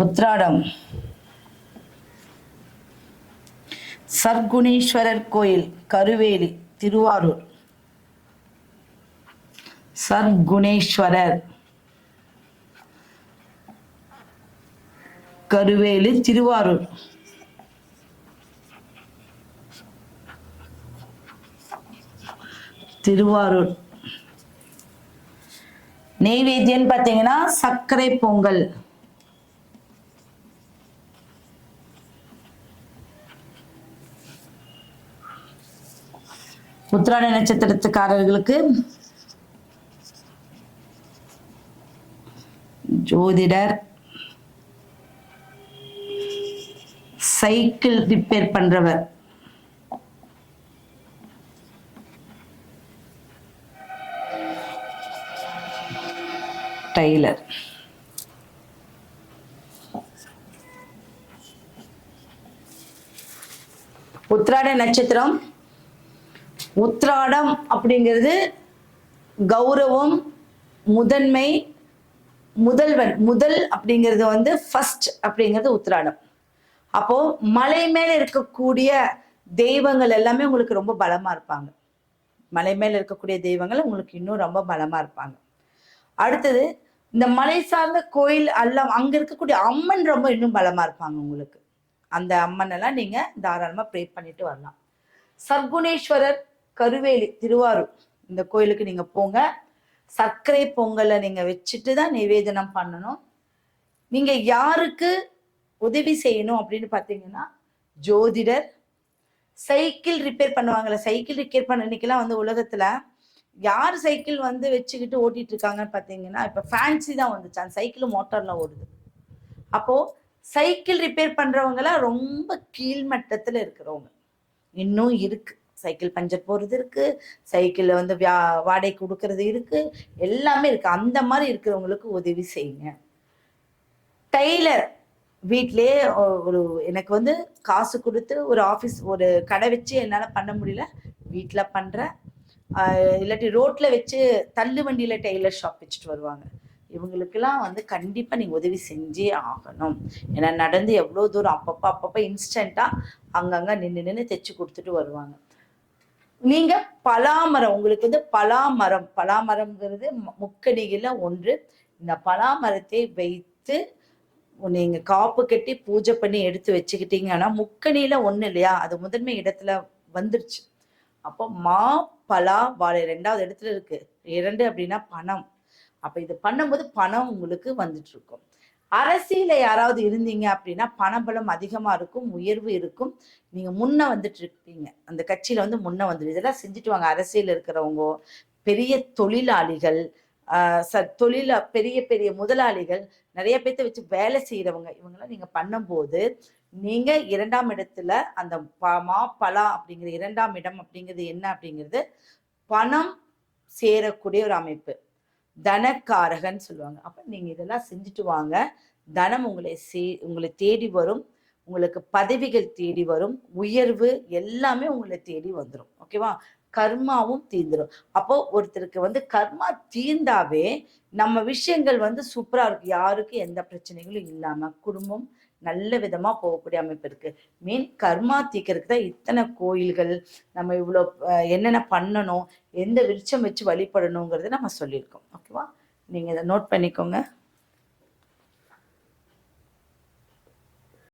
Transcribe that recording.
உத்ராடம். சர்க்குணீஸ்வரர் கோயில் கருவேலி திருவாரூர். சர்க்குணேஸ்வரர். கருவேலி திருவாரூர். திருவாரூர். நெய்வேத்தியன்னு பார்த்தீங்கன்னா சர்க்கரை பொங்கல். உத்திராட நட்சத்திரத்துக்காரர்களுக்கு ஜோதிடர் சைக்கிள் ரிப்பேர் பண்றவர். டெய்லர். உத்திராட நட்சத்திரம் உத்ராடம் அப்படிங்கிறது கௌரவம் முதன்மை முதல்வன் முதல் அப்படிங்கிறது வந்து ஃபர்ஸ்ட் அப்படிங்கிறது உத்ராடம். அப்போ மலை மேல இருக்கக்கூடிய தெய்வங்கள் எல்லாமே உங்களுக்கு ரொம்ப பலமா இருப்பாங்க. மலை மேல இருக்கக்கூடிய தெய்வங்கள் உங்களுக்கு இன்னும் ரொம்ப பலமா இருப்பாங்க. அடுத்தது இந்த மலை சார்ந்த கோயில் அல்ல அங்க இருக்கக்கூடிய அம்மன் ரொம்ப இன்னும் பலமா இருப்பாங்க உங்களுக்கு. அந்த அம்மன் எல்லாம் நீங்க தாராளமா ப்ரே பண்ணிட்டு வரலாம். சர்க்குணேஸ்வரர் கருவேலி திருவாரூர் இந்த கோயிலுக்கு நீங்க போங்க. சர்க்கரை பொங்கலை நீங்க வச்சுட்டு தான் நிவேதனம் பண்ணணும். நீங்க யாருக்கு உதவி செய்யணும் அப்படின்னு பார்த்தீங்கன்னா ஜோதிடர். சைக்கிள் ரிப்பேர் பண்ணுவாங்கல்ல சைக்கிள் ரிப்பேர் பண்ண இன்னைக்கெல்லாம் வந்து உலகத்துல யார் சைக்கிள் வந்து வச்சுக்கிட்டு ஓட்டிட்டு இருக்காங்கன்னு பார்த்தீங்கன்னா இப்போ ஃபேன்சி தான் வந்துச்சு. அந்த சைக்கிள் மோட்டார்ல ஓடுது. அப்போ சைக்கிள் ரிப்பேர் பண்றவங்கலாம் ரொம்ப கீழ்மட்டத்துல இருக்கிறவங்க. இன்னும் இருக்கு. சைக்கிள் பஞ்சர் போகிறது இருக்கு சைக்கிள்ல வந்து வியா வாடகை கொடுக்கறது இருக்கு எல்லாமே இருக்கு. அந்த மாதிரி இருக்கிறவங்களுக்கு உதவி செய்யுங்க. டெய்லர் வீட்டிலேயே ஒரு எனக்கு வந்து காசு கொடுத்து ஒரு ஆஃபீஸ் ஒரு கடை வச்சு என்னால் பண்ண முடியல. வீட்டில் பண்ணுறேன் இல்லாட்டி ரோட்டில் வச்சு தள்ளு வண்டியில் டெய்லர் ஷாப் வச்சுட்டு வருவாங்க. இவங்களுக்கெல்லாம் வந்து கண்டிப்பாக நீங்கள் உதவி செஞ்சே ஆகணும். ஏன்னா நடந்து எவ்வளோ தூரம் அப்பப்போ அப்பப்போ இன்ஸ்டண்ட்டாக அங்கங்கே நின்று நின்று தைச்சு கொடுத்துட்டு வருவாங்க. நீங்க பலாமரம் உங்களுக்கு வந்து பலாமரம் பலாமரம்ங்கிறது மு- ஒன்று. இந்த பலாமரத்தை வைத்து நீங்க காப்பு கட்டி பூஜை பண்ணி எடுத்து வச்சுக்கிட்டீங்கன்னா முக்கணியில ஒண்ணு இல்லையா? அது முதன்மை இடத்துல வந்துருச்சு. அப்போ மா பலா வாழை ரெண்டாவது இடத்துல இருக்கு. இரண்டு அப்படின்னா பணம். அப்ப இது பண்ணும்போது பணம் உங்களுக்கு வந்துட்டு இருக்கும். அரசியல யாராவது இருந்தீங்க அப்படின்னா பணபலம் அதிகமா இருக்கும் உயர்வு இருக்கும். நீங்க முன்ன வந்துட்டு இருப்பீங்க. அந்த கட்சியில வந்து முன்ன வந்துடும் இதெல்லாம் செஞ்சுட்டு வாங்க. அரசியல் இருக்கிறவங்க பெரிய தொழிலாளிகள் ச தொழில பெரிய பெரிய முதலாளிகள் நிறைய பேர்த்த வச்சு வேலை செய்யறவங்க இவங்கெல்லாம் நீங்க பண்ணும்போது நீங்க இரண்டாம் இடத்துல அந்த ப- மா பலா அப்படிங்கிற இரண்டாம் இடம் அப்படிங்கிறது என்ன அப்படிங்கிறது பணம் சேரக்கூடிய ஒரு அமைப்பு. தனக்காரகன்னு சொல்லுவாங்க. அப்ப நீங்க இதெல்லாம் செஞ்சுட்டு வாங்க. தனம் உங்களை சே உங்களை தேடி வரும். உங்களுக்கு பதவிகள் தேடி வரும். உயர்வு எல்லாமே உங்களை தேடி வந்துடும் ஓகேவா? கர்மாவும் தீர்ந்துடும் அப்போ ஒருத்தருக்கு வந்து கர்மா தீர்ந்தாவே நம்ம விஷயங்கள் வந்து சூப்பரா இருக்கு. யாருக்கும் எந்த பிரச்சனைகளும் இல்லாம குடும்பம் நல்ல விதமா போகக்கூடிய அமைப்பு இருக்கு. மீன் கர்மா தீக்கிறதுக்கு தான் இத்தனை கோயில்கள் நம்ம இவ்வளோ என்னென்ன பண்ணணும் எந்த விருட்சம் வச்சு வழிபடணுங்கிறத நம்ம சொல்லியிருக்கோம். ஓகேவா நீங்க இதை நோட் பண்ணிக்கோங்க.